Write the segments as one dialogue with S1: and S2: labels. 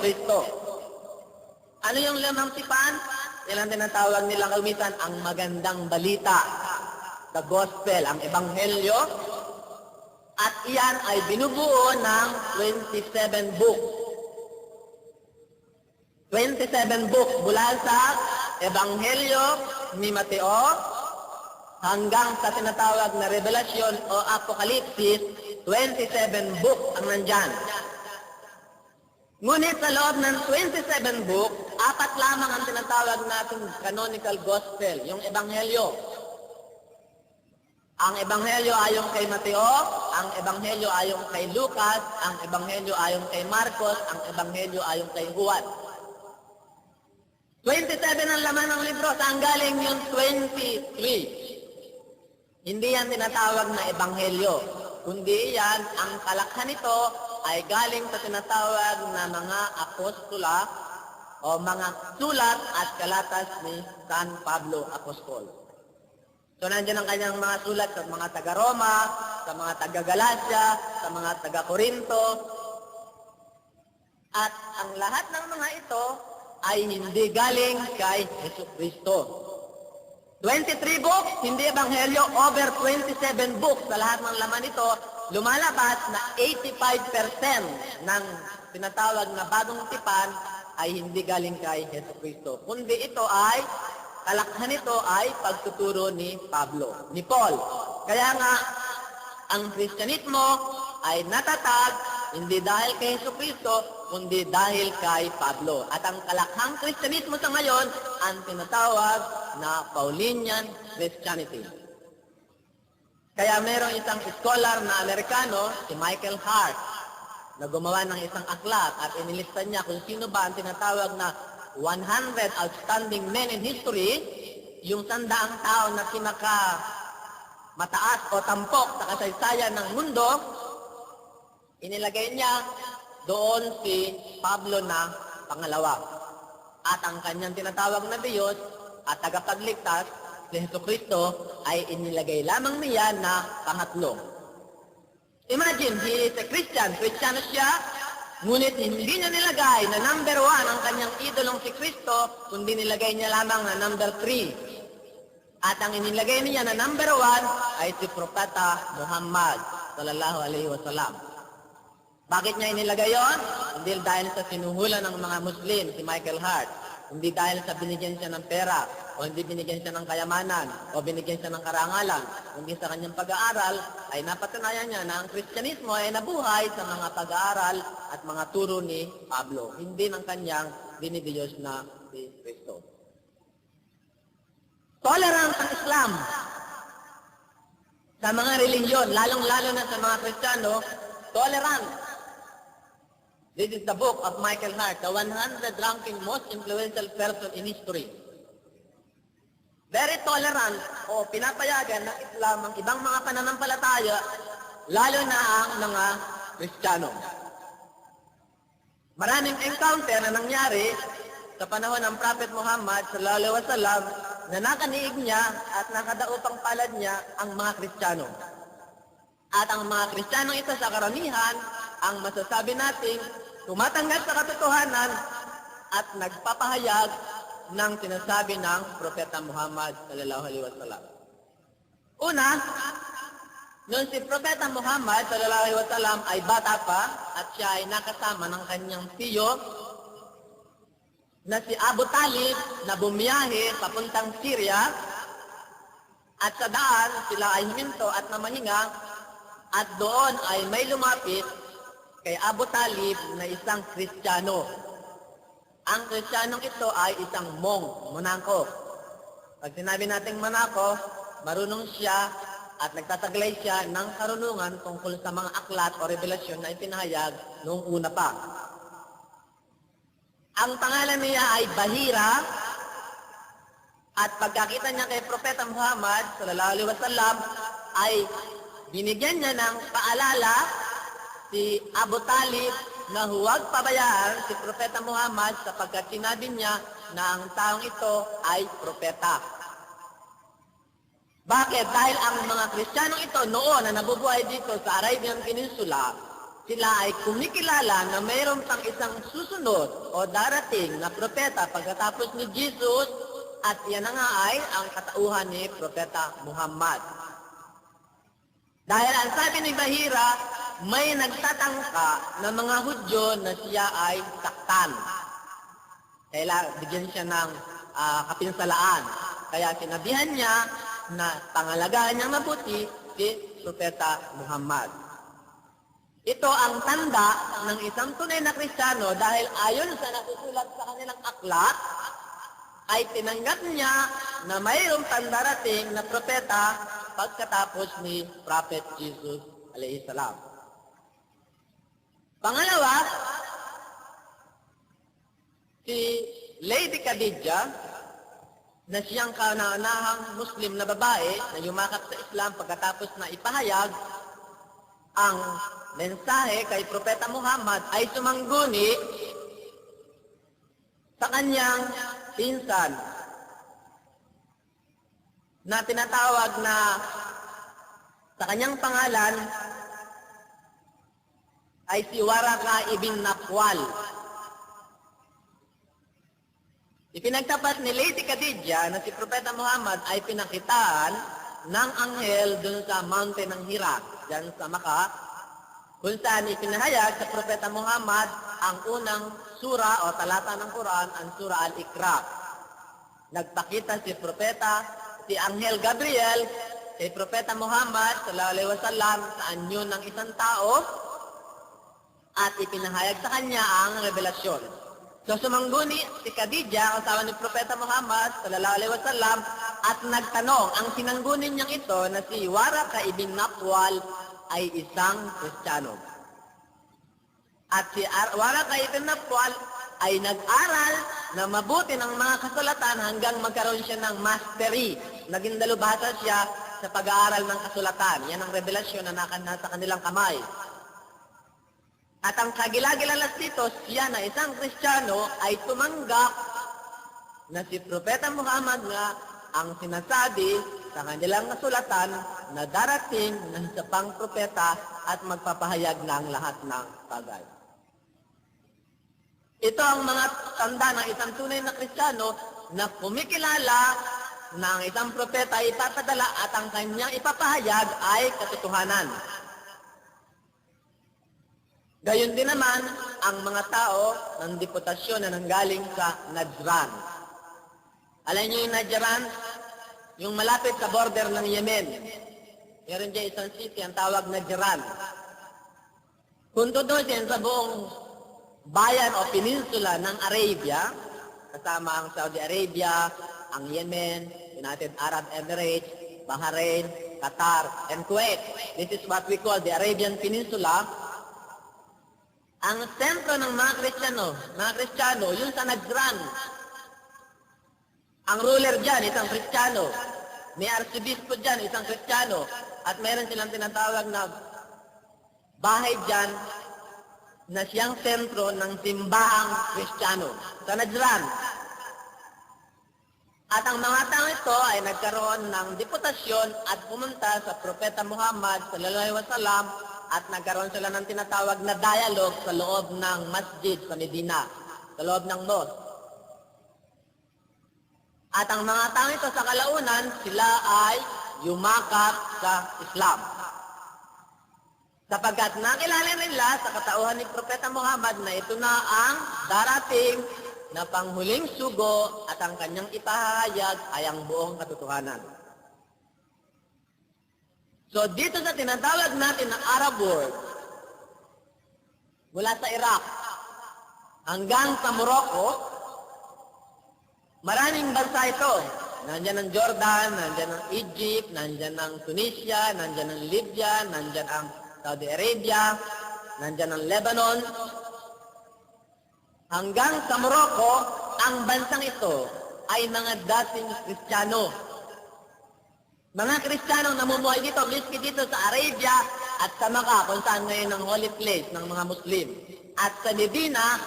S1: Kristo. Ano yung lamang tipan? Yan ang tinatawag nilang kalmitan ang magandang balita. The Gospel, ang Ebanghelyo. At iyan ay binubuo ng 27 book. 27 book mula sa Ebanghelyo ni Mateo hanggang sa tinatawag na Revelasyon o Apokalipsis, 27 book ang nandyan. Ngunit sa loob ng 27 book, apat lamang ang tinatawag natin canonical gospel, yung Ebanghelyo. Ang Ebanghelyo ayon kay Mateo, ang Ebanghelyo ayon kay Lucas, ang Ebanghelyo ayon kay Marcos, ang Ebanghelyo ayon kay Juan. 27 ang laman ng libro, saan galing yung 23? Hindi yan tinatawag na Ebanghelyo, kundi yan, ang kalakhan nito ay galing sa tinatawag na mga apostola o mga sulat at kalatas ni San Pablo Apostol. So nandiyan ang kanyang mga sulat sa mga taga-Roma, sa mga taga-Galacia, sa mga taga-Korinto. At ang lahat ng mga ito ay hindi galing kay Yesu Kristo. 23 books, hindi ebanghelyo, over 27 books sa lahat ng laman nito, lumalabas na 85% ng tinatawag na bagong tipan ay hindi galing kay Yesu Kristo. Kundi ito ay, kalakhan nito ay pagtuturo ni Pablo, ni Paul. Kaya nga, ang Kristyanismo ay natatag hindi dahil kay Yesu Kristo, kundi dahil kay Pablo. At ang kalakhang Kristyanismo sa ngayon, ang tinatawag na Paulinian Christianity. Kaya merong isang scholar na Amerikano, si Michael Hart, na gumawa ng isang aklat at inilista niya kung sino ba ang tinatawag na 100 outstanding men in history, yung sandaang tao na pinaka mataas o tampok sa kasaysayan ng mundo, inilagay niya doon si Pablo na pangalawa. At ang kanyang tinatawag na Diyos at tagapagligtas, si Heso Kristo, ay inilagay lamang niya na pangatlo. Imagine, he is a Christian. Kristiyano siya, ngunit hindi niya nilagay na number one ang kanyang idolong si Kristo, kundi nilagay niya lamang na number three. At ang inilagay niya na number one ay si Propeta Muhammad sallallahu alaihi wasallam. Bakit niya inilagay yon? Hindi dahil sa sinuhulan ng mga Muslim, si Michael Hart. Hindi dahil sa binigyan siya ng pera, o hindi binigyan siya ng kayamanan, o binigyan siya ng karangalan. Kundi sa kanyang pag-aaral, ay napatunayan niya na ang Kristyanismo ay nabuhay sa mga pag-aaral at mga turo ni Pablo. Hindi ng kanyang dinidiyos na si Kristo. Tolerance ang Islam sa mga reliyon, lalong-lalo na sa mga Kristiyano, tolerant. This is the book of Michael Hart, the 100 ranking most influential person in history. Very tolerant o pinapayagan ng Islam ang ibang mga pananampalataya, lalo na ang mga Kristiyano. Maraming encounter na nangyari sa panahon ng Prophet Muhammad sallallahu alaihi wasallam na nakaniig niya at nakadaupang palad niya ang mga Kristiyano. At ang mga Kristiyano ito sa karamihan, ang masasabi nating tumatanggap sa katotohanan at nagpapahayag ng sinasabi ng Propeta Muhammad sallallahu alaihi wasallam. Una, noon si Propeta Muhammad sallallahu alaihi wasallam ay bata pa at siya ay nakasama ng kanyang tiyo na si Abu Talib na bumiyahe papuntang Syria at sa daan sila ay huminto at namahinga at doon ay may lumapit kay Abu Talib na isang Kristiyano. Ang Kristiyanong ito ay isang mong, monangko. Pag sinabi nating monako, marunong siya at nagtataglay siya ng karunungan tungkol sa mga aklat o revelasyon na ipinahayag noong una pa. Ang pangalan niya ay Bahira at pagkakita niya kay Propeta Muhammad sallallahu alaihi wasallam ay binigyan niya ng paalala si Abu Talib na huwag pabayaan si Propeta Muhammad sapagkat sinabi niya na ang taong ito ay propeta. Bakit? Dahil ang mga Kristiyanong ito noon na nabubuhay dito sa Arabian Peninsula sila ay kumikilala na mayroon pang isang susunod o darating na propeta pagkatapos ni Jesus at yan na nga ay ang katauhan ni Propeta Muhammad. Dahil ang sabi ni Bahira, may nagtatangka ng mga Hudyo na siya ay saktan. Kaya bigyan siya ng ah, kapinsalaan. Kaya sinabihan niya na pangalagaan niyang mabuti si Propeta Muhammad. Ito ang tanda ng isang tunay na Kristiyano dahil ayon sa nasusulat sa kanilang aklat, ay tinanggap niya na mayroong pandarating na propeta pagkatapos ni Prophet Jesus alayhi salam. Pangalawa, si Lady Khadija na siyang kauna-unahang Muslim na babae na yumakap sa Islam pagkatapos na ipahayag ang mensahe kay Propeta Muhammad ay sumangguni sa kanyang pinsan na tinatawag na sa kanyang pangalan ay si Waraka ibn Nakwal. Ipinagtapat ni Lady Khadija na si Propeta Muhammad ay pinakitaan ng anghel dun sa mountain ng Hira, dyan sa Maka, kung saan ipinahayag sa Propeta Muhammad ang unang sura o talata ng Quran, ang sura Al-Iqra. Nagpakita si Propeta, si Anghel Gabriel, kay Propeta Muhammad sallallahu alaihi wasallam sa anyo ng isang tao at ipinahayag sa kanya ang revelasyon. So sumangguni si Khadija, asawa ni Propeta Muhammad sallallahu alaihi wasallam at nagtanong, ang sinanggunin niyang ito na si Waraka ibn Nakwal ay isang Kristiyano. At si Ar- Waraka ibn Nakwal ay nag-aral na mabuti ng mga kasulatan hanggang magkaroon siya ng mastery. Naging dalubhasa siya sa pag-aaral ng kasulatan. Yan ang revelasyon na nasa kanilang kamay. At ang kagilagilalas dito, siya na isang Kristiyano ay tumanggap na si Propeta Muhammad nga ang sinasabi sa kanilang kasulatan na darating ng isa pang propeta at magpapahayag ng lahat ng bagay. Ito ang mga tanda ng isang tunay na Kristiyano na kumikilala na ang isang propeta ay ipapadala at ang kanyang ipapahayag ay katotohanan. Gayon din naman ang mga tao ng deputasyon na nanggaling sa Najran. Alam niyo yung Najran? Yung malapit sa border ng Yemen. Meron dyan isang city, ang tawag Najran. Kung tutusin sa buong bayan o peninsula ng Arabia, kasama ang Saudi Arabia, ang Yemen, United Arab Emirates, Bahrain, Qatar, and Kuwait. This is what we call the Arabian Peninsula. Ang sentro ng mga Kristiyano, mga Kristiyano, yung sa Najran. Ang ruler dyan, isang Kristiyano. May arsobispo dyan, isang Kristiyano. At mayroon silang tinatawag na bahay dyan na siyang sentro ng simbahang Kristiyano sa Najran. At ang mga tao ito ay nagkaroon ng deputasyon at pumunta sa Propeta Muhammad sallallahu alaihi wasallam at nagkaroon sila ng tinatawag na dialogue sa loob ng masjid sa Medina, sa loob ng mosque. At ang mga tao ito sa kalaunan, sila ay yumakap sa Islam. Sapagkat nakilala nila sa katauhan ni Propeta Muhammad na ito na ang darating na panghuling sugo at ang kanyang ipahayag ay ang buong katotohanan. So dito sa tinatawag natin na Arab world, mula sa Iraq hanggang sa Morocco, maraming bansa ito. Nandyan ang Jordan, nandyan ang Egypt, nandyan ang Tunisia, nandyan ang Libya, nandyan ang Saudi Arabia, nandyan ang Lebanon. Hanggang sa Morocco, ang bansang ito ay mga dating Kristiyano. Mga Kristiyano namumuhay dito, miski dito sa Arabia at sa Maka, kung saan ngayon ang holy place ng mga Muslim. At sa Medina,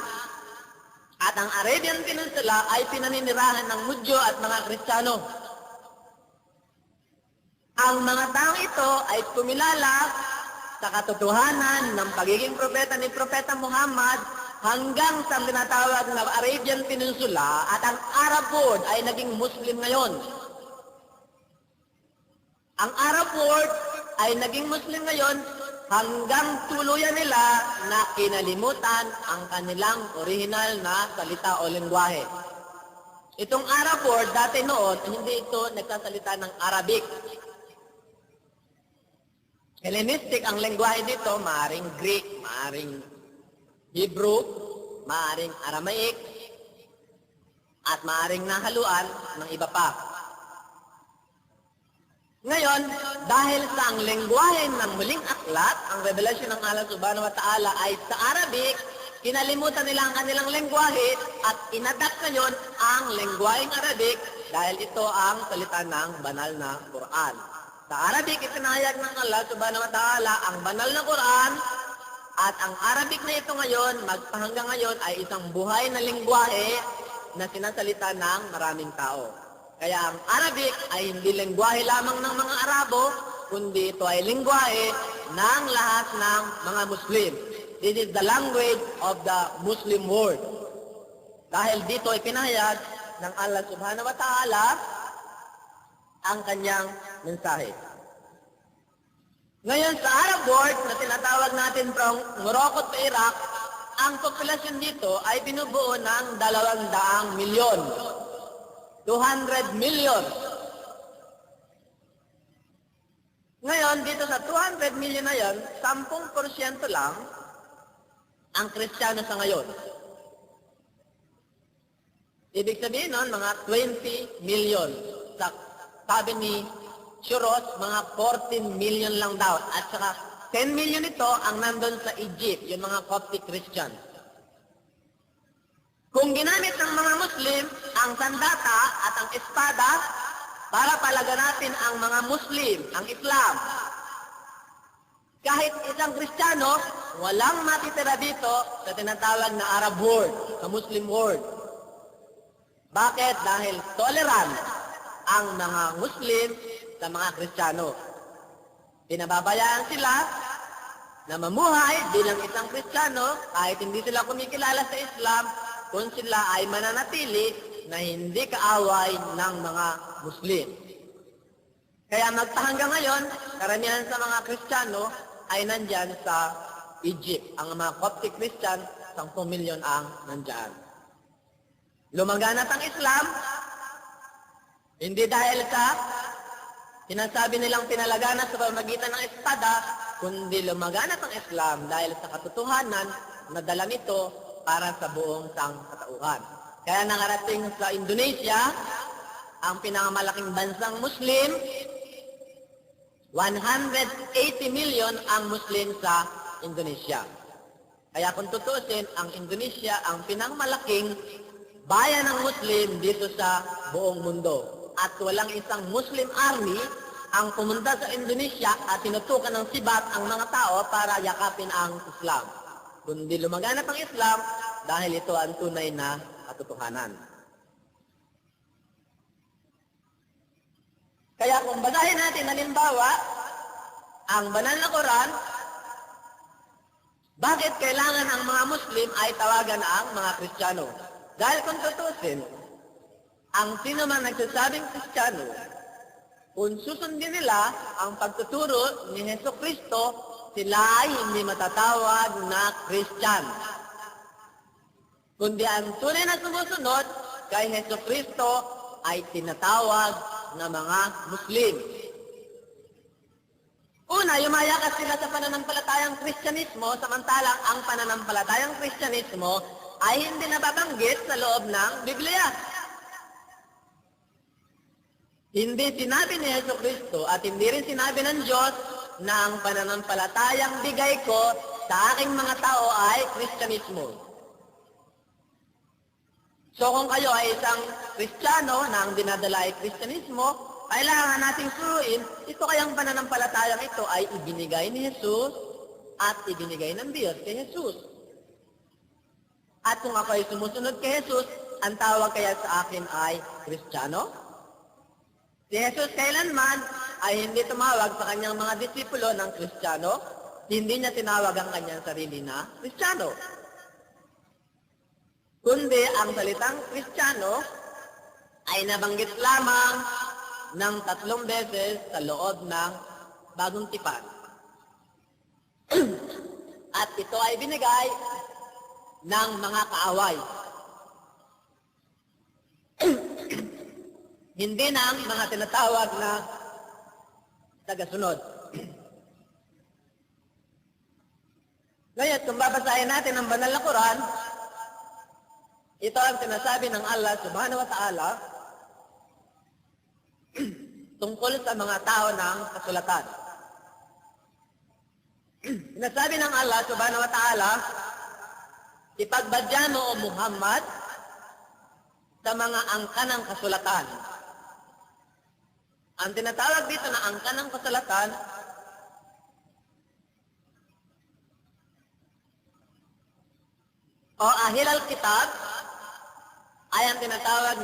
S1: at ang Arabian Peninsula ay pinaninirahan ng Mudyo at mga Kristiyano. Ang mga taong ito ay kumilala sa katotohanan ng pagiging propeta ni Propeta Muhammad hanggang sa tinatawag na Arabian Peninsula at ang Arab ay naging Muslim ngayon. Ang Arab world ay naging Muslim ngayon hanggang tuluyan nila na kinalimutan ang kanilang original na salita o lingwahe. Itong Arab word, dati noon, hindi ito nagsasalita ng Arabic. Hellenistic ang lengguwahe dito, maaring Greek, maaring Hebrew, maaring Aramaic, at maaring nahaluan ng iba pa. Ngayon, dahil sa ang lengguwahe ng muling aklat, ang revelasyon ng Allah subhanahu wa ta'ala ay sa Arabic, kinalimutan nila ang kanilang lengguwahe at inadapt ngayon ang lengguwaheng Arabic dahil ito ang salita ng banal na Quran. Sa Arabic, ipinahayag ng Allah subhanahu wa ta'ala ang banal na Quran at ang Arabic na ito ngayon, magpahanggang ngayon, ay isang buhay na lingwahe na sinasalita ng maraming tao. Kaya ang Arabic ay hindi lingwahe lamang ng mga Arabo, kundi ito ay lingwahe ng lahat ng mga Muslim. This is the language of the Muslim world. Dahil dito ay pinahayag ng Allah subhanahu wa ta'ala ang kanyang mensahe. Ngayon sa Arab world na tinatawag natin from Morocco to Iraq, ang populasyon dito ay binubuo ng dalawang daang milyon. 200 million. Ngayon, dito sa 200 million na yan, 10% lang ang kristyano sa ngayon. Ibig sabihin nun, mga 20 million. Sa, sabi ni Shuros, mga 14 million lang daw. At saka 10 million ito ang nandun sa Egypt, yung mga Coptic Christian. Kung ginamit ng mga Muslim ang sandata at ang espada para palaganatin ang mga Muslim, ang Islam, kahit isang Kristiyano, walang matitira dito sa tinatawag na Arab world, sa Muslim world. Bakit? Dahil tolerant ang mga Muslim sa mga Kristiyano. Pinababayaan sila na mamuhay bilang isang Kristiyano kahit hindi sila kumikilala sa Islam kung sila ay mananatili na hindi kaaway ng mga Muslim. Kaya magpahanggang ngayon, karamihan sa mga Kristiyano ay nandyan sa Egypt. Ang mga Coptic Christian, 10 milyon ang nandyan. Lumaganap ang Islam, hindi dahil sa sinasabi nilang pinalaganap sa pamagitan ng espada, kundi lumaganap ang Islam dahil sa katotohanan na dala nito para sa buong sangkatauhan. Kaya nakarating sa Indonesia, ang pinakamalaking bansang Muslim, 180 million ang Muslim sa Indonesia. Kaya kung tutusin, ang Indonesia ang pinangmalaking bayan ng Muslim dito sa buong mundo. At walang isang Muslim army ang pumunta sa Indonesia at tinutukan ng sibat ang mga tao para yakapin ang Islam. Kundi lumaganap ang Islam dahil ito ang tunay na katotohanan. Kaya kung basahin natin halimbawa, ang banal na Quran, bakit kailangan ang mga Muslim ay tawagan ang mga Kristiyano? Dahil kung tutusin, ang sino man nagsasabing Kristiyano, kung susundin nila ang pagtuturo ni Heso Kristo, sila ay hindi matatawag na Christian. Kundi ang tunay na sumusunod kay Heso Kristo ay tinatawag na mga Muslim. Una, yumayakas sila sa pananampalatayang Kristyanismo, samantalang ang pananampalatayang Kristyanismo ay hindi nababanggit sa loob ng Biblia. Hindi sinabi ni Yeso Kristo at hindi rin sinabi ng Diyos na ang pananampalatayang bigay ko sa aking mga tao ay Kristyanismo. So kung kayo ay isang Kristiyano na ang dinadala ay Kristyanismo, kailangan nating suruin, ito kayang pananampalatayang ito ay ibinigay ni Jesus at ibinigay ng Diyos kay Jesus. At kung ako ay sumusunod kay Jesus, ang tawag kaya sa akin ay Kristiyano? Si Jesus kailanman ay hindi tumawag sa kanyang mga disipulo ng Kristiyano, hindi niya tinawag ang kanyang sarili na Kristiyano. Kundi ang salitang Kristiyano ay nabanggit lamang ng tatlong beses sa loob ng bagong tipan. At ito ay binigay ng mga kaaway. Hindi ng mga tinatawag na tagasunod. Ngayon, kung babasahin natin ang banal na Quran, ito ang sinasabi ng Allah subhanahu wa ta'ala tungkol sa mga tao ng kasulatan. Sinasabi ng Allah subhanahu wa ta'ala, ipagbadyan mo o Muhammad sa mga angka ng kasulatan. Ang tinatawag dito na angka ng kasulatan o ahil al-kitab ay ang tinatawag